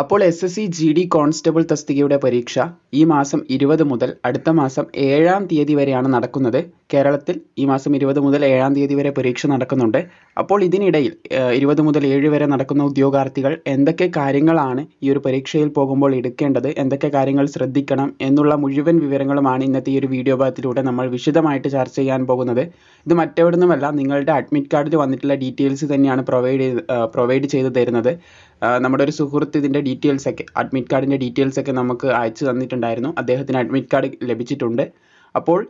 അപ്പോൾ S S C G D constable തസ്തികയുടെ പരീക്ഷ ഈ മാസം ഇരുപത് മുതൽ അടുത്ത മാസം ഏഴാം തീയതി വരെയാണ് നടക്കുന്നത്. കേരളത്തിൽ ഈ മാസം ഇരുപത് മുതൽ ഏഴാം തീയതി വരെ പരീക്ഷ നടക്കുന്നുണ്ട്. അപ്പോൾ ഇതിനിടയിൽ ഇരുപത് മുതൽ ഏഴ് വരെ നടക്കുന്ന ഉദ്യോഗാർത്ഥികൾ എന്തൊക്കെ കാര്യങ്ങളാണ് ഈ ഒരു പരീക്ഷയിൽ പോകുമ്പോൾ എടുക്കേണ്ടത് എന്തൊക്കെ കാര്യങ്ങൾ ശ്രദ്ധിക്കണം എന്നുള്ള മുഴുവൻ വിവരങ്ങളുമാണ് ഇന്നത്തെ ഈ ഒരു വീഡിയോ ഭാഗത്തിലൂടെ നമ്മൾ വിശദമായിട്ട് ചർച്ച ചെയ്യാൻ പോകുന്നത്. ഇത് മറ്റെവിടുന്നുമല്ല നിങ്ങളുടെ അഡ്മിറ്റ് കാർഡിൽ വന്നിട്ടുള്ള ഡീറ്റെയിൽസ് തന്നെയാണ് പ്രൊവൈഡ് പ്രൊവൈഡ് ചെയ്ത് തരുന്നത്. നമ്മുടെ ഒരു സുഹൃത്ത് ഇതിന്റെ ഡീറ്റെയിൽസ് ഒക്കെ അഡ്മിറ്റ് കാർഡിന്റെ ഡീറ്റെയിൽസ് ഒക്കെ നമുക്ക് അയച്ചു തന്നിട്ടുണ്ടായിരുന്നു. അദ്ദേഹത്തിന് അഡ്മിറ്റ് കാർഡ് ലഭിച്ചിട്ടുണ്ട്. അപ്പോൾ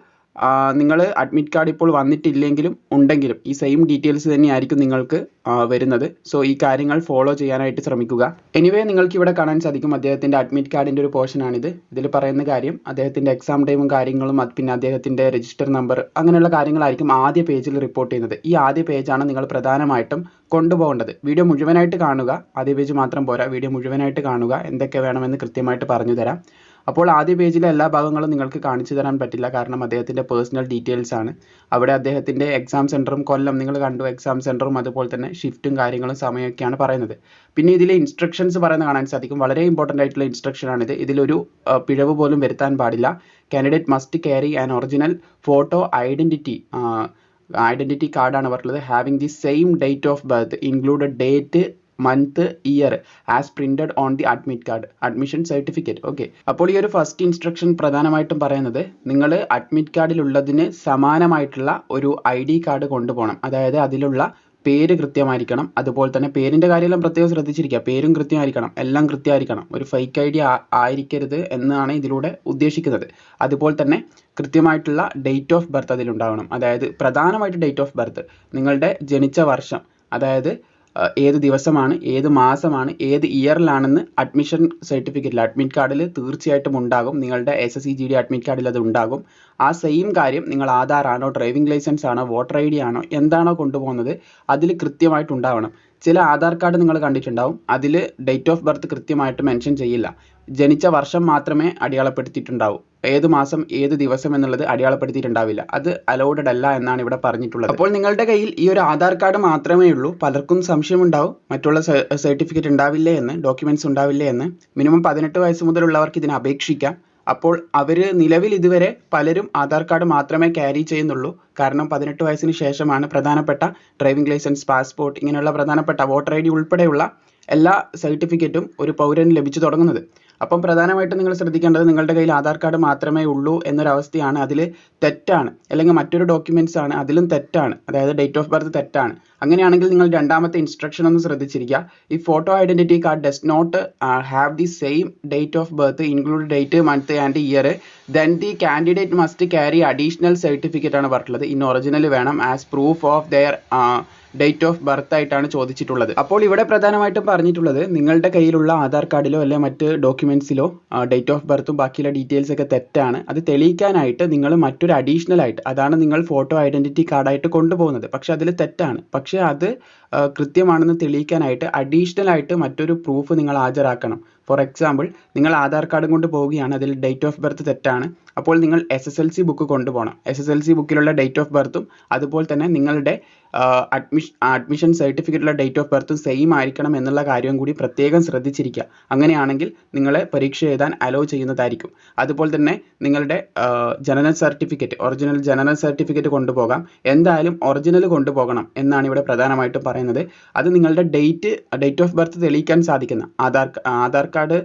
നിങ്ങൾ അഡ്മിറ്റ് കാർഡ് ഇപ്പോൾ വന്നിട്ടില്ലെങ്കിലും ഉണ്ടെങ്കിലും ഈ സെയിം ഡീറ്റെയിൽസ് തന്നെയായിരിക്കും നിങ്ങൾക്ക് വരുന്നത്. സോ ഈ കാര്യങ്ങൾ ഫോളോ ചെയ്യാനായിട്ട് ശ്രമിക്കുക. എനിവേ നിങ്ങൾക്ക് ഇവിടെ കാണാൻ സാധിക്കും അദ്ദേഹത്തിന്റെ അഡ്മിറ്റ് കാർഡിന്റെ ഒരു പോർഷനാണിത് ഇതിൽ പറയുന്ന കാര്യം അദ്ദേഹത്തിന്റെ എക്സാം ടൈമും കാര്യങ്ങളും പിന്നെ അദ്ദേഹത്തിന്റെ രജിസ്റ്റർ നമ്പർ അങ്ങനെയുള്ള കാര്യങ്ങളായിരിക്കും ആദ്യ പേജിൽ റിപ്പോർട്ട് ചെയ്യുന്നത്. ഈ ആദ്യ പേജാണ് നിങ്ങൾ പ്രധാനമായിട്ടും കൊണ്ടുപോകേണ്ടത്. വീഡിയോ മുഴുവനായിട്ട് കാണുക. ആദ്യ പേജ് മാത്രം പോരാ. വീഡിയോ മുഴുവനായിട്ട് കാണുക. എന്തൊക്കെ വേണമെന്ന് കൃത്യമായിട്ട് പറഞ്ഞു തരാം. അപ്പോൾ ആദ്യ പേജിലെ എല്ലാ ഭാഗങ്ങളും നിങ്ങൾക്ക് കാണിച്ചു തരാൻ പറ്റില്ല. കാരണം അദ്ദേഹത്തിന്റെ പേഴ്സണൽ ഡീറ്റെയിൽസ് ആണ്. അവിടെ അദ്ദേഹത്തിന്റെ എക്സാം സെന്ററും കൊല്ലം നിങ്ങൾ കണ്ടു. എക്സാം സെന്ററും അതുപോലെ തന്നെ ഷിഫ്റ്റും കാര്യങ്ങളും സമയമൊക്കെയാണ് പറയുന്നത്. പിന്നെ ഇതിലെ ഇൻസ്ട്രക്ഷൻസ് പറയുന്നത് കാണാൻ സാധിക്കും. വളരെ ഇമ്പോർട്ടന്റ് ആയിട്ടുള്ള ഇൻസ്ട്രക്ഷൻ ആണിത്. ഇതിലൊരു പിഴവ് പോലും വരുത്താൻ പാടില്ല. Candidate must carry an original photo identity identity കാർഡാണ് പറഞ്ഞത് having the same date of birth included date month year as printed on the admit card admission certificate okay അപ്പോൾ ഈ ഒരു ഫസ്റ്റ് ഇൻസ്ട്രക്ഷൻ പ്രധാനമായിട്ടും പറയുന്നത് നിങ്ങൾ അഡ്മിറ്റ് കാർഡിൽ ഉള്ളതിന് സമാനമായിട്ടുള്ള ഒരു ഐ ഡി കാർഡ് കൊണ്ടുപോകണം. അതായത് അതിലുള്ള പേര് കൃത്യമായിരിക്കണം. അതുപോലെ തന്നെ പേരിന്റെ കാര്യമെല്ലാം പ്രത്യേകം ശ്രദ്ധിച്ചിരിക്കുക. പേരും കൃത്യമായിരിക്കണം. എല്ലാം കൃത്യമായിരിക്കണം. ഒരു ഫേക്ക് ഐ ഡി ആയിരിക്കരുത് എന്നാണ് ഇതിലൂടെ ഉദ്ദേശിക്കുന്നത്. അതുപോലെ തന്നെ കൃത്യമായിട്ടുള്ള ഡേറ്റ് ഓഫ് ബർത്ത് അതിലുണ്ടാവണം. അതായത് പ്രധാനമായിട്ട് ഡേറ്റ് ഓഫ് ബർത്ത് നിങ്ങളുടെ ജനിച്ച വർഷം. അതായത് ഏത് ദിവസമാണ് ഏത് മാസമാണ് ഏത് ഇയറിലാണെന്ന് അഡ്മിഷൻ സർട്ടിഫിക്കറ്റിൽ അഡ്മിറ്റ് കാർഡിൽ തീർച്ചയായിട്ടും ഉണ്ടാകും. നിങ്ങളുടെ S S C G D admit കാർഡിൽ അത് ഉണ്ടാകും. ആ സെയിം കാര്യം നിങ്ങൾ ആധാർ ആണോ ഡ്രൈവിംഗ് ലൈസൻസ് ആണോ വോട്ടർ ഐ ഡി ആണോ എന്താണോ കൊണ്ടുപോകുന്നത് അതിൽ കൃത്യമായിട്ട് ഉണ്ടാവണം. ചില ആധാർ കാർഡ് നിങ്ങൾ കണ്ടിട്ടുണ്ടാവും. അതിൽ ഡേറ്റ് ഓഫ് ബർത്ത് കൃത്യമായിട്ട് മെൻഷൻ ചെയ്യില്ല. ജനിച്ച വർഷം മാത്രമേ അടയാളപ്പെടുത്തിയിട്ടുണ്ടാവൂ. ഏത് മാസം ഏത് ദിവസം എന്നുള്ളത് അടയാളപ്പെടുത്തിയിട്ടുണ്ടാവില്ല. അത് അലൗഡഡ് അല്ല എന്നാണ് ഇവിടെ പറഞ്ഞിട്ടുള്ളത്. അപ്പോൾ നിങ്ങളുടെ കയ്യിൽ ഈ ഒരു ആധാർ കാർഡ് മാത്രമേ ഉള്ളൂ. പലർക്കും സംശയമുണ്ടാവും. മറ്റുള്ള സർട്ടിഫിക്കറ്റ് ഉണ്ടാവില്ലേ എന്ന് ഡോക്യുമെന്റ്സ് ഉണ്ടാവില്ലേ എന്ന്. മിനിമം പതിനെട്ട് വയസ്സ് മുതലുള്ളവർക്ക് ഇതിനെ അപേക്ഷിക്കാം. അപ്പോൾ അവർ നിലവിൽ ഇതുവരെ പലരും ആധാർ കാർഡ് മാത്രമേ ക്യാരി ചെയ്യുന്നുള്ളൂ. കാരണം പതിനെട്ട് വയസ്സിന് ശേഷമാണ് പ്രധാനപ്പെട്ട ഡ്രൈവിംഗ് ലൈസൻസ് പാസ്പോർട്ട് ഇങ്ങനെയുള്ള പ്രധാനപ്പെട്ട വോട്ടർ ഐ ഡി ഉൾപ്പെടെയുള്ള എല്ലാ സർട്ടിഫിക്കറ്റും ഒരു പൗരന് ലഭിച്ചു തുടങ്ങുന്നത്. അപ്പം പ്രധാനമായിട്ടും നിങ്ങൾ ശ്രദ്ധിക്കേണ്ടത് നിങ്ങളുടെ കയ്യിൽ ആധാർ കാർഡ് മാത്രമേ ഉള്ളൂ എന്നൊരവസ്ഥയാണ് അതിൽ തെറ്റാണ്. അല്ലെങ്കിൽ മറ്റൊരു ഡോക്യുമെന്റ്സ് ആണ് അതിലും തെറ്റാണ്. അതായത് ഡേറ്റ് ഓഫ് ബർത്ത് തെറ്റാണ്. അങ്ങനെയാണെങ്കിൽ നിങ്ങൾ രണ്ടാമത്തെ ഇൻസ്ട്രക്ഷൻ ഒന്ന് ശ്രദ്ധിച്ചിരിക്കുക. ഈ photo identity card does not have the same date of birth include date month and year then the candidate must carry additional certificate ആണ് പറഞ്ഞിട്ടുള്ളത്. ഇൻ ഒറിജിനൽ വേണം as proof of their date of birth ആയിട്ടാണ് ചോദിച്ചിട്ടുള്ളത്. അപ്പോൾ ഇവിടെ പ്രധാനമായിട്ടും പറഞ്ഞിട്ടുള്ളത് നിങ്ങളുടെ കയ്യിലുള്ള ആധാർ കാർഡിലോ അല്ലെങ്കിൽ മറ്റ് ഡോക്യുമെന്റ്സിലോ ഡേറ്റ് ഓഫ് ബർത്തും ബാക്കിയുള്ള ഡീറ്റെയിൽസ് ഒക്കെ തെറ്റാണ്. അത് തെളിയിക്കാനായിട്ട് നിങ്ങൾ മറ്റൊരു അഡീഷണൽ ആയിട്ട് അതാണ് നിങ്ങൾ ഫോട്ടോ ഐഡന്റിറ്റി കാർഡായിട്ട് കൊണ്ടുപോകുന്നത്. പക്ഷെ അതിൽ തെറ്റാണ്. പക്ഷെ അത് കൃത്യമാണെന്ന് തെളിയിക്കാനായിട്ട് അഡീഷണൽ ആയിട്ട് മറ്റൊരു പ്രൂഫ് നിങ്ങൾ ഹാജരാക്കണം. ഫോർ എക്സാമ്പിൾ നിങ്ങൾ ആധാർ കാർഡും കൊണ്ട് പോവുകയാണ് അതിൽ ഡേറ്റ് ഓഫ് ബർത്ത് തെറ്റാണ്. അപ്പോൾ നിങ്ങൾ S S L C book കൊണ്ടുപോകണം. എസ് എസ് എൽ സി ബുക്കിലുള്ള ഡേറ്റ് ഓഫ് ബർത്തും അതുപോലെ തന്നെ നിങ്ങളുടെ അഡ്മിഷൻ അഡ്മിഷൻ സർട്ടിഫിക്കറ്റിലുള്ള ഡേറ്റ് ഓഫ് ബർത്തും സെയിം ആയിരിക്കണം എന്നുള്ള കാര്യം കൂടി പ്രത്യേകം ശ്രദ്ധിച്ചിരിക്കുക. അങ്ങനെയാണെങ്കിൽ നിങ്ങളെ പരീക്ഷ എഴുതാൻ അലോ ചെയ്യുന്നതായിരിക്കും. അതുപോലെ തന്നെ നിങ്ങളുടെ ജനന സർട്ടിഫിക്കറ്റ് ഒറിജിനൽ ജനന സർട്ടിഫിക്കറ്റ് കൊണ്ടുപോകാം. എന്തായാലും ഒറിജിനൽ കൊണ്ടുപോകണം എന്നാണ് ഇവിടെ പ്രധാനമായിട്ടും പറയുന്നത്. അത് നിങ്ങളുടെ ഡേറ്റ് ഡേറ്റ് ഓഫ് ബർത്ത് തെളിയിക്കാൻ സാധിക്കുന്ന ആധാർ ആധാർ കാർഡ്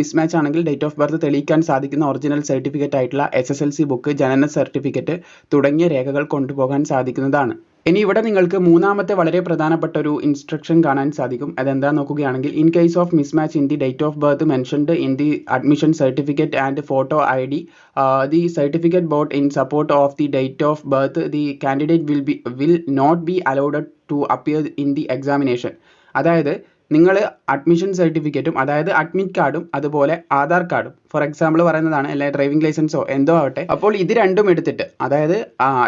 മിസ്മാച്ച് ആണെങ്കിൽ ഡേറ്റ് ഓഫ് ബർത്ത് തെളിയിക്കാൻ സാധിക്കുന്ന ഒറിജിനൽ സർട്ടിഫിക്കറ്റ് ആയിട്ടുള്ള S S L C book ജനന സർട്ടിഫിക്കറ്റ് തുടങ്ങിയ രേഖകൾ കൊണ്ടുപോകാൻ സാധിക്കുന്നതാണ്. ഇനി ഇവിടെ നിങ്ങൾക്ക് മൂന്നാമത്തെ വളരെ പ്രധാനപ്പെട്ട ഒരു ഇൻസ്ട്രക്ഷൻ കാണാൻ സാധിക്കും. അതെന്താ നോക്കുകയാണെങ്കിൽ in case of mismatch in the date of birth mentioned in the admission certificate and photo I D the certificate both in support of the date of birth the candidate will be will not be allowed to appear in the examination അതായത് നിങ്ങൾ admission സർട്ടിഫിക്കറ്റും അതായത് admit കാർഡും അതുപോലെ ആധാർ കാർഡും for example പറയുന്നതാണ് അല്ലെ driving ലൈസൻസോ എന്തോ ആവട്ടെ. അപ്പോൾ ഇത് രണ്ടും എടുത്തിട്ട് അതായത്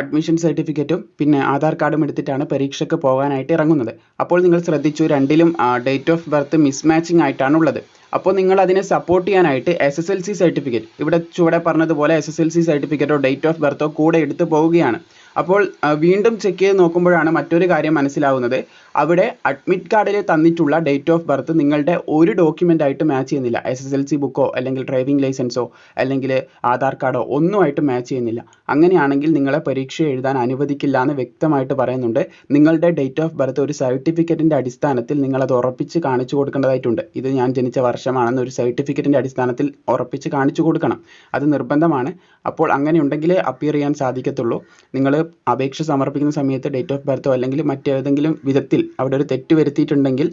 അഡ്മിഷൻ സർട്ടിഫിക്കറ്റും പിന്നെ ആധാർ കാർഡും എടുത്തിട്ടാണ് പരീക്ഷയ്ക്ക് പോകാനായിട്ട് ഇറങ്ങുന്നത്. അപ്പോൾ നിങ്ങൾ ശ്രദ്ധിച്ചു രണ്ടിലും ഡേറ്റ് ഓഫ് ബർത്ത് മിസ്മാച്ചിങ് ആയിട്ടാണ് ഉള്ളത്. അപ്പോൾ നിങ്ങൾ അതിനെ സപ്പോർട്ട് ചെയ്യാനായിട്ട് S S L C certificate ഇവിടെ ചുവടെ പറഞ്ഞതുപോലെ എസ് എസ് എൽ സി സർട്ടിഫിക്കറ്റോ ഡേറ്റ് ഓഫ് ബർത്തോ കൂടെ എടുത്ത് പോവുകയാണ്. അപ്പോൾ വീണ്ടും ചെക്ക് ചെയ്ത് നോക്കുമ്പോഴാണ് മറ്റൊരു കാര്യം മനസ്സിലാവുന്നത്. അവിടെ അഡ്മിറ്റ് കാർഡിൽ തന്നിട്ടുള്ള ഡേറ്റ് ഓഫ് ബർത്ത് നിങ്ങളുടെ ഒരു ഡോക്യുമെന്റ് ആയിട്ട് മാച്ച് ചെയ്യുന്നില്ല. എസ് എസ് എൽ സി ബുക്കോ അല്ലെങ്കിൽ ഡ്രൈവിംഗ് ലൈസൻസോ അല്ലെങ്കിൽ ആധാർ കാർഡോ ഒന്നുമായിട്ട് മാച്ച് ചെയ്യുന്നില്ല. അങ്ങനെയാണെങ്കിൽ നിങ്ങളെ പരീക്ഷ എഴുതാൻ അനുവദിക്കില്ല എന്ന് വ്യക്തമായിട്ട് പറയുന്നുണ്ട്. നിങ്ങളുടെ ഡേറ്റ് ഓഫ് ബർത്ത് ഒരു സർട്ടിഫിക്കറ്റിന്റെ അടിസ്ഥാനത്തിൽ നിങ്ങൾ അത് ഉറപ്പിച്ച് കാണിച്ചു കൊടുക്കേണ്ടതായിട്ടുണ്ട്. ഇത് ഞാൻ ജനിച്ച വർഷമാണെന്ന് ഒരു സർട്ടിഫിക്കറ്റിന്റെ അടിസ്ഥാനത്തിൽ ഉറപ്പിച്ച് കാണിച്ചു കൊടുക്കണം. അത് നിർബന്ധമാണ്. അപ്പോൾ അങ്ങനെ ഉണ്ടെങ്കിലേ അപ്പിയർ ചെയ്യാൻ സാധിക്കത്തുള്ളൂ. നിങ്ങൾ അപേക്ഷ സമർപ്പിക്കുന്ന സമയത്ത് ഡേറ്റ് ഓഫ് ബർത്തോ അല്ലെങ്കിൽ മറ്റേതെങ്കിലും വിധത്തിൽ അവിടെ ഒരു തെറ്റ് വരുത്തിയിട്ടുണ്ടെങ്കിൽ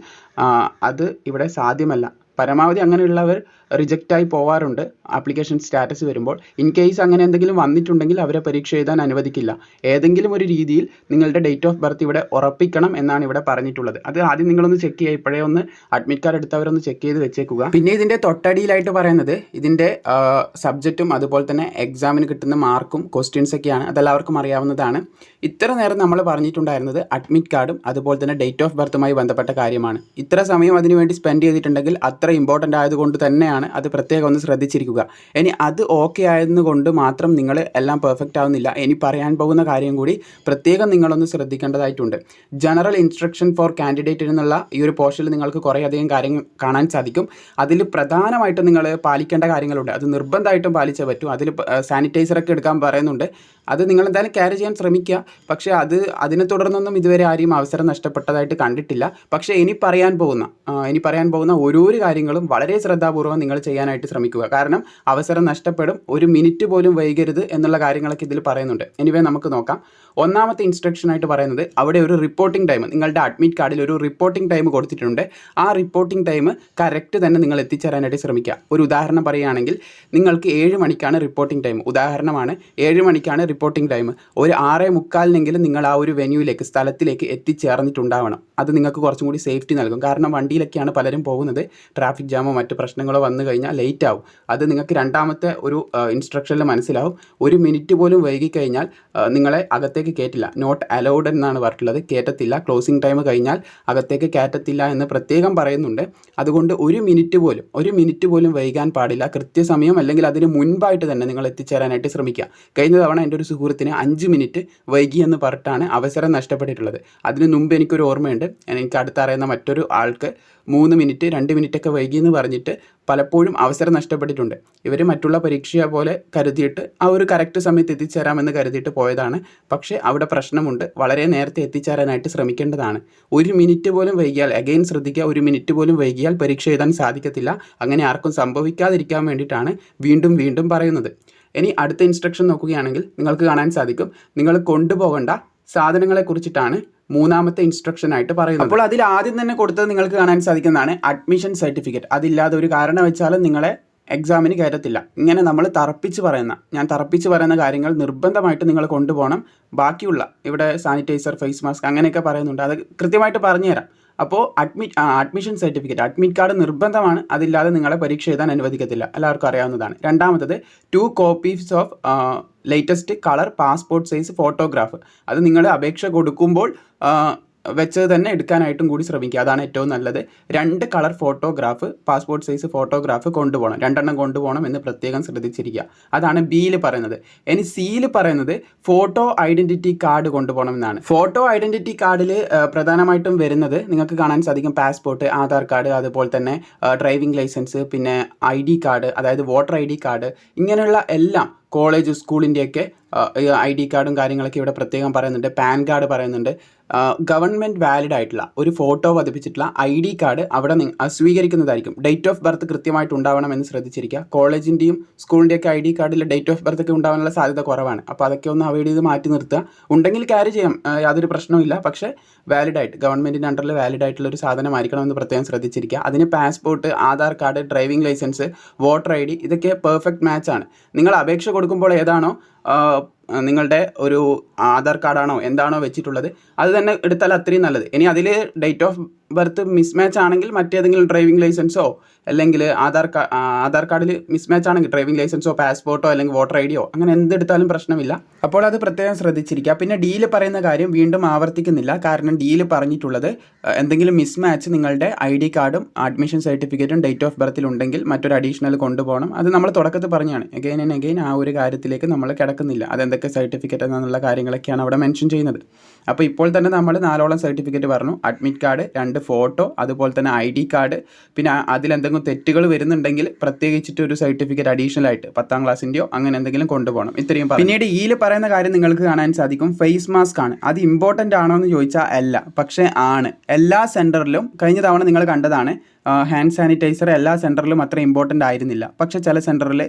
അത് ഇവിടെ സാധ്യമല്ല. പരമാവധി അങ്ങനെയുള്ളവർ റിജക്റ്റ് ആയി പോവാറുണ്ട്. ആപ്ലിക്കേഷൻ സ്റ്റാറ്റസ് വരുമ്പോൾ. ഇൻ കേസ് അങ്ങനെ എന്തെങ്കിലും വന്നിട്ടുണ്ടെങ്കിൽ അവരെ പരീക്ഷ എഴുതാൻ അനുവദിക്കില്ല. ഏതെങ്കിലും ഒരു രീതിയിൽ നിങ്ങളുടെ ഡേറ്റ് ഓഫ് ബർത്ത് ഇവിടെ ഉറപ്പിക്കണം എന്നാണ് ഇവിടെ പറഞ്ഞിട്ടുള്ളത്. അത് ആദ്യം നിങ്ങളൊന്ന് ചെക്ക് ചെയ്യുക. ഇപ്പോഴേ ഒന്ന് അഡ്മിറ്റ് കാർഡ് എടുത്തവരൊന്ന് ചെക്ക് ചെയ്ത് വെച്ചേക്കുക. പിന്നെ ഇതിന്റെ തൊട്ടടിയിലായിട്ട് പറയുന്നത് ഇതിന്റെ സബ്ജക്റ്റും അതുപോലെ തന്നെ എക്സാമിന് കിട്ടുന്ന മാർക്കും ക്വസ്റ്റ്യൻസ് ഒക്കെയാണ്. അതെല്ലാവർക്കും അറിയാവുന്നതാണ്. ഇത്ര നേരം നമ്മൾ പറഞ്ഞിട്ടുണ്ടായിരുന്നത് അഡ്മിറ്റ് കാർഡും അതുപോലെ തന്നെ ഡേറ്റ് ഓഫ് ബർത്തുമായി ബന്ധപ്പെട്ട കാര്യമാണ്. ഇത്ര സമയം അതിനുവേണ്ടി സ്പെൻഡ് ചെയ്തിട്ടുണ്ടെങ്കിൽ അത്ര ഇമ്പോർട്ടന്റ് ആയതുകൊണ്ട് തന്നെയാണ് അത് പ്രത്യേകം ഒന്ന് ശ്രദ്ധിച്ചിരിക്കുക. ഇനി അത് ഓക്കെ ആയതുകൊണ്ട് മാത്രം നിങ്ങൾ എല്ലാം പെർഫെക്റ്റ് ആവുന്നില്ല. ഇനി പറയാൻ പോകുന്ന കാര്യം കൂടി പ്രത്യേകം നിങ്ങളൊന്ന് ശ്രദ്ധിക്കേണ്ടതായിട്ടുണ്ട്. ജനറൽ ഇൻസ്ട്രക്ഷൻ ഫോർ കാൻഡിഡേറ്റ് എന്നുള്ള ഈ ഒരു പോർഷനിൽ നിങ്ങൾക്ക് കുറേയധികം കാര്യങ്ങൾ കാണാൻ സാധിക്കും. അതിൽ പ്രധാനമായിട്ടും നിങ്ങൾ പാലിക്കേണ്ട കാര്യങ്ങളുണ്ട്. അത് നിർബന്ധമായിട്ടും പാലിച്ചേ പറ്റൂ. അതിൽ സാനിറ്റൈസറൊക്കെ എടുക്കാൻ പറയുന്നുണ്ട്. അത് നിങ്ങൾ എന്തായാലും ക്യാരി ചെയ്യാൻ ശ്രമിക്കുക. പക്ഷേ അത് അതിനെ തുടർന്നൊന്നും ഇതുവരെ ആരെയും അവസരം നഷ്ടപ്പെട്ടതായിട്ട് കണ്ടിട്ടില്ല. പക്ഷേ ഇനി പറയാൻ പോകുന്ന ഇനി പറയാൻ പോകുന്ന ഓരോരോ കാര്യങ്ങളും വളരെ ശ്രദ്ധാപൂർവം നിങ്ങൾ ചെയ്യാനായിട്ട് ശ്രമിക്കുക. കാരണം അവസരം നഷ്ടപ്പെടും ഒരു മിനിറ്റ് പോലും വൈകരുത് എന്നുള്ള കാര്യങ്ങളൊക്കെ ഇതിൽ പറയുന്നുണ്ട്. എനിവേ നമുക്ക് നോക്കാം. ഒന്നാമത്തെ ഇൻസ്ട്രക്ഷൻ ആയിട്ട് പറയുന്നത് അവിടെ ഒരു റിപ്പോർട്ടിംഗ് ടൈം നിങ്ങളുടെ അഡ്മിറ്റ് കാർഡിൽ ഒരു റിപ്പോർട്ടിംഗ് ടൈം കൊടുത്തിട്ടുണ്ട്. ആ റിപ്പോർട്ടിംഗ് ടൈം കറക്റ്റ് തന്നെ നിങ്ങൾ എത്തിച്ചേരാനായിട്ട് ശ്രമിക്കുക. ഒരു ഉദാഹരണം പറയുകയാണെങ്കിൽ നിങ്ങൾക്ക് ഏഴ് മണിക്കാണ് റിപ്പോർട്ടിംഗ് ടൈം ഉദാഹരണമാണ് ഏഴ് മണിക്കാണ് റിപ്പോർട്ടിംഗ് ടൈം ഒരു ആറേ മുക്കാലിനെങ്കിലും നിങ്ങൾ ആ ഒരു വെന്യൂയിലേക്ക് സ്ഥലത്തിലേക്ക് എത്തിച്ചേർന്നിട്ടുണ്ടാവണം. അത് നിങ്ങൾക്ക് കുറച്ചും കൂടി സേഫ്റ്റി നൽകും. കാരണം വണ്ടിയിലൊക്കെയാണ് പലരും പോകുന്നത്. ട്രാഫിക് ജാമോ മറ്റ് പ്രശ്നങ്ങളോ വന്നു കഴിഞ്ഞാൽ ലേറ്റ് ആവും. അത് നിങ്ങൾക്ക് രണ്ടാമത്തെ ഒരു ഇൻസ്ട്രക്ഷനിൽ മനസ്സിലാവും. ഒരു മിനിറ്റ് പോലും വൈകി കഴിഞ്ഞാൽ നിങ്ങളെ അകത്തേക്ക് കയറ്റില്ല നോട്ട് അലൗഡ് എന്നാണ് പറഞ്ഞിട്ടുള്ളത്. കയറ്റത്തില്ല ക്ലോസിംഗ് ടൈം കഴിഞ്ഞാൽ അകത്തേക്ക് കയറ്റത്തില്ല എന്ന് പ്രത്യേകം പറയുന്നുണ്ട്. അതുകൊണ്ട് ഒരു മിനിറ്റ് പോലും ഒരു മിനിറ്റ് പോലും വൈകാൻ പാടില്ല. കൃത്യസമയം അല്ലെങ്കിൽ അതിന് മുൻപായിട്ട് തന്നെ നിങ്ങൾ എത്തിച്ചേരാനായിട്ട് ശ്രമിക്കുക. കഴിഞ്ഞ തവണ എന്റെ ഒരു സുഹൃത്തിന് അഞ്ച് മിനിറ്റ് വൈകി എന്ന് പറഞ്ഞിട്ടാണ് അവസരം നഷ്ടപ്പെട്ടിട്ടുള്ളത്. അതിന് മുമ്പ് എനിക്കൊരു ഓർമ്മയുണ്ട്. എനിക്ക് അടുത്തറിയുന്ന മറ്റൊരു ആൾക്ക് മൂന്ന് മിനിറ്റ് രണ്ട് മിനിറ്റ് ഒക്കെ വൈകി എന്ന് പറഞ്ഞിട്ട് പലപ്പോഴും അവസരം നഷ്ടപ്പെട്ടിട്ടുണ്ട്. ഇവർ മറ്റുള്ള പരീക്ഷ പോലെ കരുതിയിട്ട് ആ ഒരു കറക്റ്റ് സമയത്ത് എത്തിച്ചേരാമെന്ന് കരുതിയിട്ട് പോയതാണ്. പക്ഷേ അവിടെ പ്രശ്നമുണ്ട്. വളരെ നേരത്തെ എത്തിച്ചേരാനായിട്ട് ശ്രമിക്കേണ്ടതാണ്. ഒരു മിനിറ്റ് പോലും വൈകിയാൽ അഗെയിൻ ശ്രദ്ധിക്കുക ഒരു മിനിറ്റ് പോലും വൈകിയാൽ പരീക്ഷ എഴുതാൻ സാധിക്കത്തില്ല. അങ്ങനെ ആർക്കും സംഭവിക്കാതിരിക്കാൻ വേണ്ടിയിട്ടാണ് വീണ്ടും വീണ്ടും പറയുന്നത്. ഇനി അടുത്ത ഇൻസ്ട്രക്ഷൻ നോക്കുകയാണെങ്കിൽ നിങ്ങൾക്ക് കാണാൻ സാധിക്കും. നിങ്ങൾ കൊണ്ടുപോകേണ്ട സാധനങ്ങളെ കുറിച്ചിട്ടാണ് മൂന്നാമത്തെ ഇൻസ്ട്രക്ഷൻ ആയിട്ട് പറയുന്നത്. അപ്പോൾ അതിൽ ആദ്യം തന്നെ കൊടുത്തത് നിങ്ങൾക്ക് കാണാൻ സാധിക്കുന്നതാണ് അഡ്മിഷൻ സർട്ടിഫിക്കറ്റ് അതില്ലാതെ ഒരു കാരണം വെച്ചാലും നിങ്ങളെ എക്സാമിന് കയറ്റത്തില്ല. ഇങ്ങനെ നമ്മൾ തറപ്പിച്ച് പറയുന്ന ഞാൻ തറപ്പിച്ച് പറയുന്ന കാര്യങ്ങൾ നിർബന്ധമായിട്ട് നിങ്ങൾ കൊണ്ടുപോകണം. ബാക്കിയുള്ള ഇവിടെ സാനിറ്റൈസർ ഫേസ് മാസ്ക് അങ്ങനെയൊക്കെ പറയുന്നുണ്ട്. അത് കൃത്യമായിട്ട് പറഞ്ഞുതരാം. അപ്പോൾ admit admission certificate admit card നിർബന്ധമാണ്. അതില്ലാതെ നിങ്ങളെ പരീക്ഷ എഴുതാൻ അനുവദിക്കത്തില്ല. എല്ലാവർക്കും അറിയാവുന്നതാണ്. രണ്ടാമത്തത് two copies of latest colour passport size photograph അത് നിങ്ങൾ അപേക്ഷ കൊടുക്കുമ്പോൾ വെച്ചത് തന്നെ എടുക്കാനായിട്ടും കൂടി ശ്രമിക്കുക. അതാണ് ഏറ്റവും നല്ലത്. രണ്ട് colour photograph passport size photograph കൊണ്ടുപോകണം. രണ്ടെണ്ണം കൊണ്ടുപോകണം എന്ന് പ്രത്യേകം ശ്രദ്ധിച്ചിരിക്കുക. അതാണ് ബിയിൽ പറയുന്നത്. ഇനി സിയിൽ പറയുന്നത് ഫോട്ടോ ഐഡന്റിറ്റി കാർഡ് കൊണ്ടുപോകണം എന്നാണ്. ഫോട്ടോ ഐഡന്റിറ്റി കാർഡിൽ പ്രധാനമായിട്ടും വരുന്നത് നിങ്ങൾക്ക് കാണാൻ സാധിക്കും പാസ്പോർട്ട് ആധാർ കാർഡ് അതുപോലെ തന്നെ ഡ്രൈവിംഗ് ലൈസൻസ് പിന്നെ ഐ ഡി കാർഡ് അതായത് വോട്ടർ ഐ ഡി കാർഡ് ഇങ്ങനെയുള്ള എല്ലാം കോളേജ് സ്കൂളിന്റെയൊക്കെ ഐ ഡി കാർഡും കാര്യങ്ങളൊക്കെ ഇവിടെ പ്രത്യേകം പറയുന്നുണ്ട് പാൻ കാർഡ് പറയുന്നുണ്ട്. ഗവൺമെന്റ് വാലിഡ് ആയിട്ടുള്ള ഒരു ഫോട്ടോ പതിപ്പിച്ചിട്ടുള്ള ഐ ഡി കാർഡ് അവിടെ സ്വീകരിക്കുന്നതായിരിക്കും. ഡേറ്റ് ഓഫ് ബർത്ത് കൃത്യമായിട്ട് ഉണ്ടാവണം എന്ന് ശ്രദ്ധിച്ചിരിക്കുക. കോളേജിന്റെയും സ്കൂളിന്റെയൊക്കെ ഐ ഡി കാർഡിൽ ഡേറ്റ് ഓഫ് ബർത്ത് ഒക്കെ ഉണ്ടാവാനുള്ള സാധ്യത കുറവാണ്. അപ്പോൾ അതൊക്കെ ഒന്ന് അവോയ്ഡ് ചെയ്ത് മാറ്റി നിർത്തുക. ഉണ്ടെങ്കിൽ ക്യാരി ചെയ്യാം. യാതൊരു പ്രശ്നവുമില്ല പക്ഷേ വാലിഡായിട്ട് ഗവൺമെന്റിന്റെ അണ്ടറിൽ വാലിഡ് ആയിട്ടുള്ള ഒരു സാധനമായിരിക്കണം എന്ന് പ്രത്യേകം ശ്രദ്ധിച്ചിരിക്കുക. അതിന് passport Aadhaar card driving licence voter I D ഇതൊക്കെ പെർഫെക്റ്റ് മാച്ചാണ് നിങ്ങൾ അപേക്ഷ കൊടുക്കുമ്പോൾ ഏതാണോ നിങ്ങളുടെ ഒരു ആധാർ കാർഡാണോ എന്താണോ വെച്ചിട്ടുള്ളത് അത് തന്നെ എടുത്താൽ അത്രയും നല്ലത്. ഇനി അതിൽ ഡേറ്റ് ഓഫ് ബർത്ത് മിസ്മാച്ച് ആണെങ്കിൽ മറ്റേതെങ്കിലും ഡ്രൈവിംഗ് ലൈസൻസോ അല്ലെങ്കിൽ ആധാർ ആധാർ കാർഡിൽ മിസ്മാച്ച് ആണെങ്കിൽ ഡ്രൈവിംഗ് ലൈസൻസോ പാസ്പോർട്ടോ അല്ലെങ്കിൽ വോട്ടർ ഐ ഡിയോ അങ്ങനെ എന്തെടുത്താലും പ്രശ്നമില്ല. അപ്പോൾ അത് പ്രത്യേകം ശ്രദ്ധിച്ചിരിക്കുക. പിന്നെ ഡീൽ പറയുന്ന കാര്യം വീണ്ടും ആവർത്തിക്കുന്നില്ല. കാരണം ഡീൽ പറഞ്ഞിട്ടുള്ളത് എന്തെങ്കിലും മിസ്മാച്ച് നിങ്ങളുടെ ഐ ഡി കാർഡും അഡ്മിഷൻ സർട്ടിഫിക്കറ്റും ഡേറ്റ് ഓഫ് ബർത്തിൽ ഉണ്ടെങ്കിൽ മറ്റൊരു അഡീഷണൽ കൊണ്ടുപോകണം. അത് നമ്മൾ തുടക്കത്തിൽ പറഞ്ഞാണ്. എഗെയിൻ ആൻഡ് എഗെയിൻ ആ ഒരു കാര്യത്തിലേക്ക് നമ്മൾ കിടക്കുന്നില്ല. അതെന്തൊക്കെ ഏതൊക്കെ സർട്ടിഫിക്കറ്റ് എന്നുള്ള കാര്യങ്ങളൊക്കെയാണ് അവിടെ മെൻഷൻ ചെയ്യുന്നത്. അപ്പോൾ ഇപ്പോൾ തന്നെ നമ്മൾ നാലോളം സർട്ടിഫിക്കറ്റ് പറഞ്ഞു. അഡ്മിറ്റ് കാർഡ് രണ്ട് ഫോട്ടോ അതുപോലെ തന്നെ ഐ ഡി കാർഡ് പിന്നെ അതിലെന്തെങ്കിലും തെറ്റുകൾ വരുന്നുണ്ടെങ്കിൽ പ്രത്യേകിച്ചിട്ട് ഒരു സർട്ടിഫിക്കറ്റ് അഡീഷണൽ ആയിട്ട് പത്താം ക്ലാസ്സിന്റെയോ അങ്ങനെ എന്തെങ്കിലും കൊണ്ടുപോകണം. ഇത്രയും. പിന്നീട് ഈയിൽ പറയുന്ന കാര്യം നിങ്ങൾക്ക് കാണാൻ സാധിക്കും. ഫേസ് മാസ്ക് ആണ്. അത് ഇമ്പോർട്ടന്റ് ആണോ എന്ന് ചോദിച്ചാൽ അല്ല. പക്ഷേ ആണ്. എല്ലാ സെന്ററിലും കഴിഞ്ഞ തവണ നിങ്ങൾ കണ്ടതാണ്. ഹാൻഡ് സാനിറ്റൈസർ എല്ലാ സെന്ററിലും അത്ര ഇമ്പോർട്ടന്റ് ആയിരുന്നില്ല. പക്ഷേ ചില സെന്ററിൽ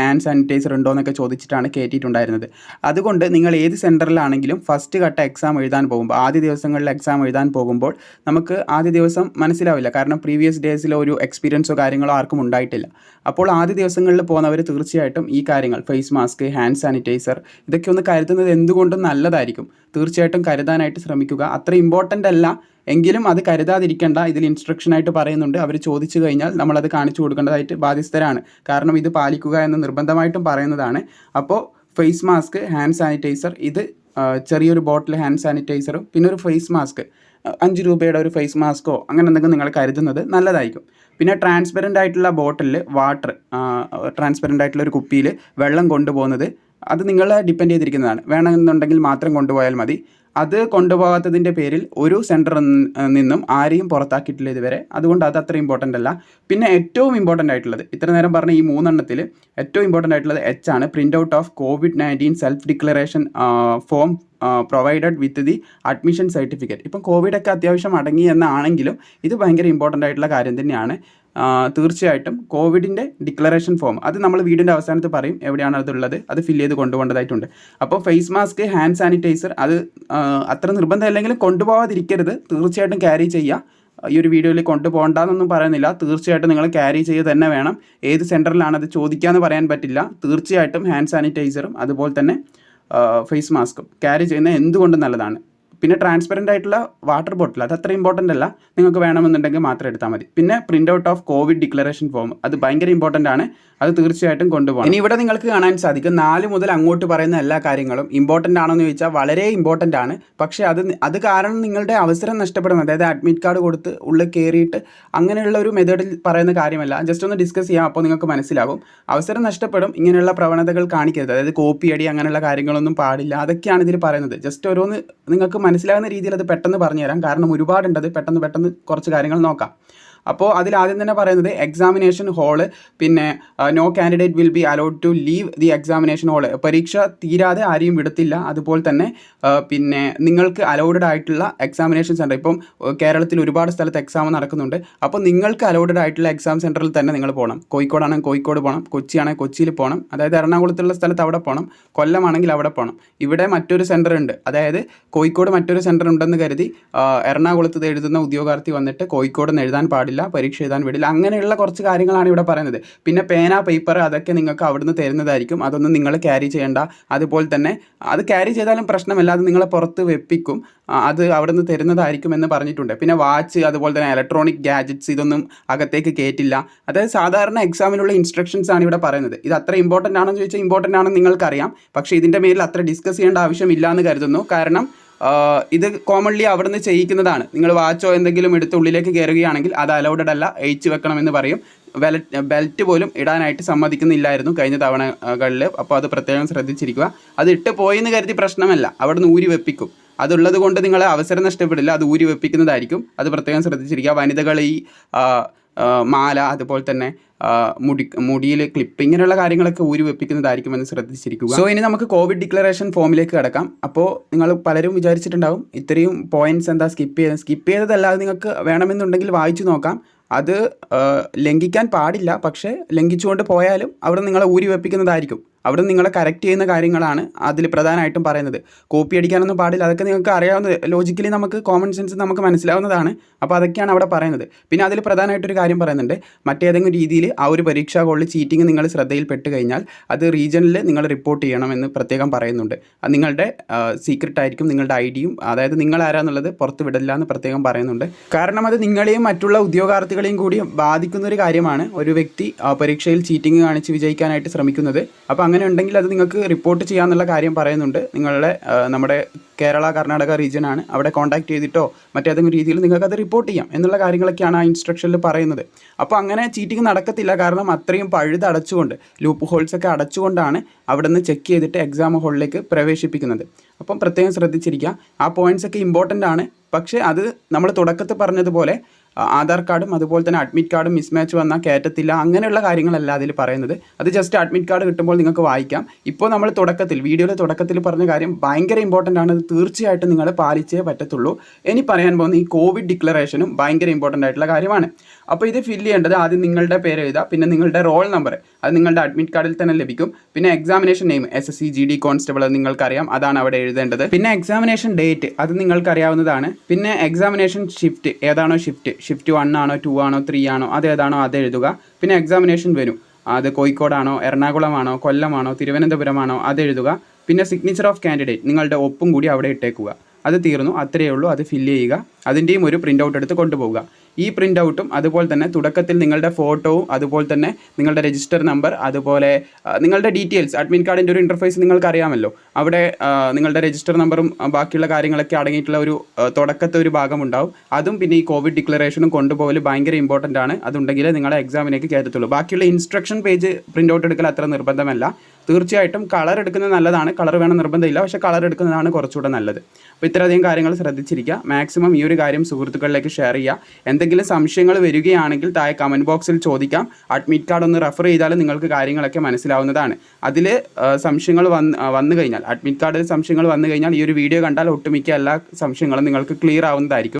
ഹാൻഡ് സാനിറ്റൈസർ ഉണ്ടോ എന്നൊക്കെ ചോദിച്ചിട്ടാണ് കയറ്റിയിട്ടുണ്ടായിരുന്നത് അതുകൊണ്ട് നിങ്ങൾ ഏത് സെന്ററിലാണെങ്കിലും ഫസ്റ്റ് ഘട്ട എക്സാം എഴുതാൻ പോകുമ്പോൾ ആദ്യ ദിവസങ്ങളിൽ എക്സാം എഴുതാൻ പോകുമ്പോൾ നമുക്ക് ആദ്യ ദിവസം മനസ്സിലാവില്ല. കാരണം പ്രീവിയസ് ഡേയ്സിലെ ഒരു എക്സ്പീരിയൻസോ കാര്യങ്ങളോ ആർക്കും ഉണ്ടായിട്ടില്ല. അപ്പോൾ ആദ്യ ദിവസങ്ങളിൽ പോകുന്നവർ തീർച്ചയായിട്ടും ഈ കാര്യങ്ങൾ ഫേസ് മാസ്ക് ഹാൻഡ് സാനിറ്റൈസർ ഇതൊക്കെ ഒന്ന് കരുതുന്നത് എന്തുകൊണ്ടും നല്ലതായിരിക്കും. തീർച്ചയായിട്ടും കരുതാനായിട്ട് ശ്രമിക്കുക. അത്ര ഇമ്പോർട്ടന്റ് അല്ല എങ്കിലും അത് കരുതാതിരിക്കേണ്ട. ഇതിൽ ഇൻസ്ട്രക്ഷൻ ആയിട്ട് പറയുന്നുണ്ട്. അവർ ചോദിച്ചു കഴിഞ്ഞാൽ നമ്മളത് കാണിച്ചു കൊടുക്കേണ്ടതായിട്ട് ബാധ്യസ്ഥരാണ്. കാരണം ഇത് പാലിക്കുക എന്ന് നിർബന്ധമായിട്ടും പറയുന്നതാണ്. അപ്പോൾ ഫേസ് മാസ്ക് ഹാൻഡ് സാനിറ്റൈസർ ഇത് ചെറിയൊരു ബോട്ടിൽ ഹാൻഡ് സാനിറ്റൈസറും പിന്നെ ഒരു ഫേസ് മാസ്ക് അഞ്ച് രൂപയുടെ ഒരു ഫേസ് മാസ്കോ അങ്ങനെ എന്തെങ്കിലും നിങ്ങൾ കരുതുന്നത് നല്ലതായിരിക്കും. പിന്നെ ട്രാൻസ്പെറന്റ് ആയിട്ടുള്ള ബോട്ടിലിൽ വാട്ടർ ട്രാൻസ്പെറന്റ് ആയിട്ടുള്ള ഒരു കുപ്പിയിൽ വെള്ളം കൊണ്ടുപോകുന്നത് അത് നിങ്ങളെ ഡിപ്പെൻഡ് ചെയ്തിരിക്കുന്നതാണ്. വേണമെന്നുണ്ടെങ്കിൽ മാത്രം കൊണ്ടുപോയാൽ മതി. അത് കൊണ്ടുപോകാത്തതിന്റെ പേരിൽ ഒരു സെന്ററിൽ നിന്നും ആരെയും പുറത്താക്കിയിട്ടില്ല ഇതുവരെ. അതുകൊണ്ട് അത് അത്ര ഇമ്പോർട്ടന്റ് അല്ല. പിന്നെ ഏറ്റവും ഇമ്പോർട്ടന്റ് ആയിട്ടുള്ളത് ഇത്ര നേരം പറഞ്ഞ ഈ മൂന്നെണ്ണത്തിൽ ഏറ്റവും ഇമ്പോർട്ടന്റ് ആയിട്ടുള്ളത് എച്ച് ആണ്. Print out of Covid nineteen self declaration form provided with the admission certificate ഇപ്പം കോവിഡൊക്കെ അത്യാവശ്യം അടങ്ങി എന്നാണെങ്കിലും ഇത് ഭയങ്കര ഇമ്പോർട്ടന്റ് ആയിട്ടുള്ള കാര്യം തന്നെയാണ്. തീർച്ചയായിട്ടും കോവിഡിന്റെ ഡിക്ലറേഷൻ ഫോം. അത് നമ്മൾ വീടിന്റെ അവസാനത്ത് പറയും എവിടെയാണ് അതുള്ളത്. അത് ഫില്ല് ചെയ്ത് കൊണ്ടുപോകേണ്ടതായിട്ടുണ്ട്. അപ്പോൾ ഫേസ് മാസ്ക് ഹാൻഡ് സാനിറ്റൈസർ അത് അത്ര നിർബന്ധമില്ലെങ്കിലും കൊണ്ടുപോകാതിരിക്കരുത് തീർച്ചയായിട്ടും ക്യാരി ചെയ്യുക. ഈ ഒരു വീഡിയോയിൽ കൊണ്ടുപോകണ്ടെന്നൊന്നും പറയുന്നില്ല. തീർച്ചയായിട്ടും നിങ്ങൾ ക്യാരി ചെയ്ത് തന്നെ വേണം. ഏത് സെന്ററിലാണ് അത് ചോദിക്കാമെന്ന് പറയാൻ പറ്റില്ല. തീർച്ചയായിട്ടും ഹാൻഡ് സാനിറ്റൈസറും അതുപോലെ തന്നെ ഫേസ് മാസ്കും. ക്യാരി ചെയ്യുന്നത് എന്തുകൊണ്ടും നല്ലതാണ്. പിന്നെ ട്രാൻസ്പെറന്റ് ആയിട്ടുള്ള വാട്ടർ ബോട്ടിൽ അത് അത്ര ഇമ്പോർട്ടന്റ് അല്ല. നിങ്ങൾക്ക് വേണമെന്നുണ്ടെങ്കിൽ മാത്രം എടുത്താൽ മതി. പിന്നെ print out of Covid declaration form അത് ഭയങ്കര ഇമ്പോർട്ടന്റ് ആണ്. അത് തീർച്ചയായിട്ടും കൊണ്ടുപോകണം. ഇനി ഇവിടെ നിങ്ങൾക്ക് കാണാൻ സാധിക്കും നാല് മുതൽ അങ്ങോട്ട് പറയുന്ന എല്ലാ കാര്യങ്ങളും ഇമ്പോർട്ടന്റ് ആണോ എന്ന് ചോദിച്ചാൽ വളരെ ഇമ്പോർട്ടന്റ് ആണ്. പക്ഷേ അത് അത് കാരണം നിങ്ങളുടെ അവസരം നഷ്ടപ്പെടും. അതായത് അഡ്മിറ്റ് കാർഡ് കൊടുത്ത് ഉള്ളിൽ കയറിയിട്ട് അങ്ങനെയുള്ള ഒരു മെത്തേഡിൽ പറയുന്ന കാര്യമല്ല. ജസ്റ്റ് ഒന്ന് ഡിസ്കസ് ചെയ്യാം അപ്പോൾ നിങ്ങൾക്ക് മനസ്സിലാകും. അവസരം നഷ്ടപ്പെടും ഇങ്ങനെയുള്ള പ്രവണതകൾ കാണിക്കരുത്. അതായത് കോപ്പി അടി അങ്ങനെയുള്ള കാര്യങ്ങളൊന്നും പാടില്ല. അതൊക്കെയാണ് ഇതിൽ പറയുന്നത്. ജസ്റ്റ് ഓരോന്ന് നിങ്ങൾക്ക് മനസ്സിലാകുന്ന രീതിയിൽ അത് പെട്ടെന്ന് പറഞ്ഞുതരാം കാരണം ഒരുപാടുണ്ട് അത് പെട്ടെന്ന് പെട്ടെന്ന് കുറച്ച് കാര്യങ്ങൾ നോക്കാം. അപ്പോൾ അതിൽ ആദ്യം തന്നെ പറയുന്നത് എക്സാമിനേഷൻ ഹാൾ പിന്നെ no candidate will be allowed to leave the examination hall പരീക്ഷ തീരാതെ ആരെയും വിടത്തില്ല. അതുപോലെ തന്നെ പിന്നെ നിങ്ങൾക്ക് അലൗഡഡ് ആയിട്ടുള്ള എക്സാമിനേഷൻ സെന്റർ ഇപ്പം കേരളത്തിൽ ഒരുപാട് സ്ഥലത്ത് എക്സാം നടക്കുന്നുണ്ട്. അപ്പോൾ നിങ്ങൾക്ക് അലൗഡഡ് ആയിട്ടുള്ള എക്സാം സെന്ററിൽ തന്നെ നിങ്ങൾ പോകണം കോഴിക്കോടാണെങ്കിൽ കോഴിക്കോട് പോകണം കൊച്ചിയാണെങ്കിൽ കൊച്ചിയിൽ പോകണം അതായത് എറണാകുളത്തുള്ള സ്ഥലത്ത് അവിടെ പോകണം കൊല്ലമാണെങ്കിൽ അവിടെ പോകണം ഇവിടെ മറ്റൊരു സെന്റർ ഉണ്ട്. അതായത് കോഴിക്കോട് മറ്റൊരു സെന്റർ ഉണ്ടെന്ന് കരുതി എറണാകുളത്ത് എഴുതുന്ന ഉദ്യോഗാർത്ഥി വന്നിട്ട് കോഴിക്കോട് എഴുതാൻ പാടില്ല. പരീക്ഷ എഴുതാൻ വിടില്ല അങ്ങനെയുള്ള കുറച്ച് കാര്യങ്ങളാണ് ഇവിടെ പറയുന്നത്. പിന്നെ പേന പേപ്പർ അതൊക്കെ നിങ്ങൾക്ക് അവിടുന്ന് തരുന്നതായിരിക്കും. അതൊന്നും നിങ്ങൾ ക്യാരി ചെയ്യേണ്ട. അതുപോലെ തന്നെ അത് ക്യാരി ചെയ്താലും പ്രശ്നമല്ല അത് നിങ്ങളെ പുറത്ത് വെപ്പിക്കും. അത് അവിടുന്ന് തരുന്നതായിരിക്കും എന്ന് പറഞ്ഞിട്ടുണ്ട്. പിന്നെ വാച്ച് അതുപോലെ തന്നെ ഇലക്ട്രോണിക് ഗാജറ്റ്സ് ഇതൊന്നും അകത്തേക്ക് കയറ്റില്ല അതായത് സാധാരണ എക്സാമിനുള്ള ഇൻസ്ട്രക്ഷൻസ് ആണ് ഇവിടെ പറയുന്നത്. ഇത് അത്ര ഇമ്പോർട്ടന്റ് ആണെന്ന് ചോദിച്ചാൽ ഇമ്പോർട്ടന്റ് ആണെന്ന് നിങ്ങൾക്കറിയാം. പക്ഷേ ഇതിന്റെ മേലിൽ അത്ര ഡിസ്കസ് ചെയ്യേണ്ട ആവശ്യമില്ല എന്ന് കരുതുന്നു. കാരണം ഇത് കോമൺലി അവിടുന്ന് ചെയ്യിക്കുന്നതാണ്. നിങ്ങൾ വാച്ചോ എന്തെങ്കിലും എടുത്ത് ഉള്ളിലേക്ക് കയറുകയാണെങ്കിൽ അത് അലൗഡഡ് അല്ല അയച്ചു വെക്കണമെന്ന് പറയും. ബെൽറ്റ് പോലും ഇടാനായിട്ട് സമ്മതിക്കുന്നില്ലായിരുന്നു കഴിഞ്ഞ തവണകളിൽ. അപ്പോൾ അത് പ്രത്യേകം ശ്രദ്ധിച്ചിരിക്കുക. അത് ഇട്ട് പോയെന്ന് കരുതി പ്രശ്നമല്ല. അവിടുന്ന് ഊരി വെപ്പിക്കും. അതുള്ളത് കൊണ്ട് നിങ്ങളെ അവസരം നഷ്ടപ്പെടില്ല. അത് ഊരി വെപ്പിക്കുന്നതായിരിക്കും. അത് പ്രത്യേകം ശ്രദ്ധിച്ചിരിക്കുക. വനിതകൾ ഈ മാല അതുപോലെ തന്നെ മുടി മുടിയിൽ ക്ലിപ്പ് ഇങ്ങനെയുള്ള കാര്യങ്ങളൊക്കെ ഊരി വെപ്പിക്കുന്നതായിരിക്കുമെന്ന് ശ്രദ്ധിച്ചിരിക്കുക. സോ ഇനി നമുക്ക് കോവിഡ് ഡിക്ലറേഷൻ ഫോമിലേക്ക് കിടക്കാം. അപ്പോൾ നിങ്ങൾ പലരും വിചാരിച്ചിട്ടുണ്ടാവും ഇത്രയും പോയിന്റ്സ് എന്താ സ്കിപ്പ് ചെയ്ത് സ്കിപ്പ് ചെയ്തതല്ലാതെ നിങ്ങൾക്ക് വേണമെന്നുണ്ടെങ്കിൽ വായിച്ചു നോക്കാം. അത് ലംഘിക്കാൻ പാടില്ല. പക്ഷേ ലംഘിച്ചുകൊണ്ട് പോയാലും അവിടെ നിങ്ങളെ ഊരി വെപ്പിക്കുന്നതായിരിക്കും. അവിടെ നിങ്ങളെ കറക്റ്റ് ചെയ്യുന്ന കാര്യങ്ങളാണ് അതിൽ പ്രധാനമായിട്ടും പറയുന്നത്. കോപ്പി അടിക്കാനൊന്നും പാടില്ല. അതൊക്കെ നിങ്ങൾക്ക് അറിയാവുന്ന ലോജിക്കലി നമുക്ക് കോമൺ സെൻസ് നമുക്ക് മനസ്സിലാവുന്നതാണ്. അപ്പോൾ അതൊക്കെയാണ് അവിടെ പറയുന്നത്. പിന്നെ അതിൽ പ്രധാനമായിട്ടൊരു കാര്യം പറയുന്നുണ്ട്. മറ്റേതെങ്കിലും രീതിയിൽ ആ ഒരു പരീക്ഷാ ഹോളിൽ ചീറ്റിംഗ് നിങ്ങൾ ശ്രദ്ധയിൽപ്പെട്ട് കഴിഞ്ഞാൽ അത് റീജിയനിൽ നിങ്ങൾ റിപ്പോർട്ട് ചെയ്യണമെന്ന് പ്രത്യേകം പറയുന്നുണ്ട്. നിങ്ങളുടെ സീക്രട്ട് ആയിരിക്കും നിങ്ങളുടെ ഐ അതായത് നിങ്ങൾ ആരാന്നുള്ളത് പുറത്ത് വിടില്ല എന്ന് പ്രത്യേകം പറയുന്നുണ്ട്. കാരണം അത് നിങ്ങളെയും മറ്റുള്ള ഉദ്യോഗാർത്ഥികളെയും കൂടി ബാധിക്കുന്ന ഒരു കാര്യമാണ് ഒരു വ്യക്തി പരീക്ഷയിൽ ചീറ്റിംഗ് കാണിച്ച് വിജയിക്കാനായിട്ട് ശ്രമിക്കുന്നത്. അപ്പോൾ അങ്ങനെ അങ്ങനെ ഉണ്ടെങ്കിൽ അത് നിങ്ങൾക്ക് റിപ്പോർട്ട് ചെയ്യാമെന്നുള്ള കാര്യം പറയുന്നുണ്ട്. നിങ്ങളുടെ നമ്മുടെ കേരള കർണാടക റീജിയനാണ്. അവിടെ കോൺടാക്ട് ചെയ്തിട്ടോ മറ്റേതെങ്കിലും രീതിയിൽ നിങ്ങൾക്ക് അത് റിപ്പോർട്ട് ചെയ്യാം എന്നുള്ള കാര്യങ്ങളൊക്കെയാണ് ആ ഇൻസ്ട്രക്ഷനിൽ പറയുന്നത്. അപ്പോൾ അങ്ങനെ ചീറ്റിംഗ് നടക്കത്തില്ല. കാരണം അത്രയും പഴുത് അടച്ചുകൊണ്ട് ലൂപ്പ് ഹോൾസ് ഒക്കെ അടച്ചുകൊണ്ടാണ് അവിടെ നിന്ന് ചെക്ക് ചെയ്തിട്ട് എക്സാം ഹോളിലേക്ക് പ്രവേശിപ്പിക്കുന്നത്. അപ്പം പ്രത്യേകം ശ്രദ്ധിച്ചിരിക്കുക. ആ പോയിന്റ്സ് ഒക്കെ ഇമ്പോർട്ടന്റ് ആണ്. പക്ഷേ അത് നമ്മൾ തുടക്കത്തിൽ പറഞ്ഞതുപോലെ ആധാർ കാർഡും അതുപോലെ തന്നെ അഡ്മിറ്റ് കാർഡും മിസ്മാച്ച് വന്നാൽ കയറ്റത്തില്ല അങ്ങനെയുള്ള കാര്യങ്ങളല്ല അതിൽ പറയുന്നത്. അത് ജസ്റ്റ് അഡ്മിറ്റ് കാർഡ് കിട്ടുമ്പോൾ നിങ്ങൾക്ക് വായിക്കാം. ഇപ്പോൾ നമ്മൾ തുടക്കത്തിൽ വീഡിയോയുടെ തുടക്കത്തിൽ പറഞ്ഞ കാര്യം ഭയങ്കര ഇമ്പോർട്ടന്റ് ആണ്. തീർച്ചയായിട്ടും നിങ്ങൾ പാലിച്ചേ പറ്റത്തുള്ളൂ. ഇനി പറയാൻ പോകുന്ന ഈ കോവിഡ് ഡിക്ലറേഷനും ഭയങ്കര ഇമ്പോർട്ടന്റ് ആയിട്ടുള്ള കാര്യമാണ്. അപ്പോൾ ഇത് ഫില്ല് ചെയ്യേണ്ടത് ആദ്യം നിങ്ങളുടെ പേര് എഴുതുക പിന്നെ നിങ്ങളുടെ റോൾ നമ്പർ അത് നിങ്ങളുടെ അഡ്മിറ്റ് കാർഡിൽ തന്നെ ലഭിക്കും. പിന്നെ examination name S S C G D constable അത് നിങ്ങൾക്കറിയാം അതാണ് അവിടെ എഴുതേണ്ടത്. പിന്നെ എക്സാമിനേഷൻ ഡേറ്റ് അത് നിങ്ങൾക്കറിയാവുന്നതാണ്. പിന്നെ എക്സാമിനേഷൻ ഷിഫ്റ്റ് ഏതാണോ ഷിഫ്റ്റ് ഷിഫ്റ്റ് വൺ ആണോ ടു ആണോ ത്രീ ആണോ അത് ഏതാണോ അത് എഴുതുക. പിന്നെ എക്സാമിനേഷൻ വരും. അത് കോഴിക്കോടാണോ എറണാകുളമാണോ കൊല്ലമാണോ തിരുവനന്തപുരമാണോ അത് എഴുതുക. പിന്നെ സിഗ്നേച്ചർ ഓഫ് കാൻഡിഡേറ്റ് നിങ്ങളുടെ ഒപ്പും കൂടി അവിടെ ഇട്ടേക്കുക. അത് തീർന്നു അത്രയേ ഉള്ളൂ അത് ഫില്ല് ചെയ്യുക. അതിന്റെയും ഒരു പ്രിന്റ് ഔട്ട് എടുത്ത് കൊണ്ടുപോവുക. ഈ പ്രിന്റ് ഔട്ടും അതുപോലെ തന്നെ തുടക്കത്തിൽ നിങ്ങളുടെ ഫോട്ടോവും അതുപോലെ തന്നെ നിങ്ങളുടെ രജിസ്റ്റർ നമ്പർ അതുപോലെ നിങ്ങളുടെ ഡീറ്റെയിൽസ് അഡ്മിൻ കാർഡിന്റെ ഒരു ഇന്റർഫേസ് നിങ്ങൾക്ക് അറിയാമല്ലോ അവിടെ നിങ്ങളുടെ രജിസ്റ്റർ നമ്പറും ബാക്കിയുള്ള കാര്യങ്ങളൊക്കെ അടങ്ങിയിട്ടുള്ള ഒരു തുടക്കത്തെ ഒരു ഭാഗം ഉണ്ടാവും. അതും പിന്നെ ഈ കോവിഡ് ഡിക്ലറേഷനും കൊണ്ടുപോകൽ ഭയങ്കര ഇമ്പോർട്ടന്റ് ആണ്. അതുണ്ടെങ്കിൽ നിങ്ങളെ എക്സാമിനേക്ക് കയറ്റത്തുള്ളൂ. ബാക്കിയുള്ള ഇൻസ്ട്രക്ഷൻ പേജ് പ്രിന്റ് ഔട്ട് എടുക്കൽ അത്ര നിർബന്ധമല്ല. തീർച്ചയായിട്ടും കളർ എടുക്കുന്നത് നല്ലതാണ്. കളർ വേണം നിർബന്ധമില്ല. പക്ഷേ കളർ എടുക്കുന്നതാണ് കുറച്ചുകൂടെ നല്ലത്. അപ്പോൾ ഇത്രയധികം കാര്യങ്ങൾ ശ്രദ്ധിച്ചിരിക്കുക. മാക്സിമം ഈ ഒരു കാര്യം സുഹൃത്തുക്കളിലേക്ക് ഷെയർ ചെയ്യുക. എന്തെങ്കിലും സംശയങ്ങൾ വരികയാണെങ്കിൽ താഴെ കമന്റ് ബോക്സിൽ ചോദിക്കാം. അഡ്മിറ്റ് കാർഡ് ഒന്ന് റെഫർ ചെയ്താൽ നിങ്ങൾക്ക് കാര്യങ്ങളൊക്കെ മനസ്സിലാവുന്നതാണ്. അതിൽ സംശയങ്ങൾ വന്ന് വന്നു കഴിഞ്ഞാൽ അഡ്മിറ്റ് കാർഡിൽ സംശയങ്ങൾ വന്നു കഴിഞ്ഞാൽ ഈ ഒരു വീഡിയോ കണ്ടാൽ ഒട്ടുമിക്ക എല്ലാ സംശയങ്ങളും നിങ്ങൾക്ക് ക്ലിയർ ആവുന്നതായിരിക്കും.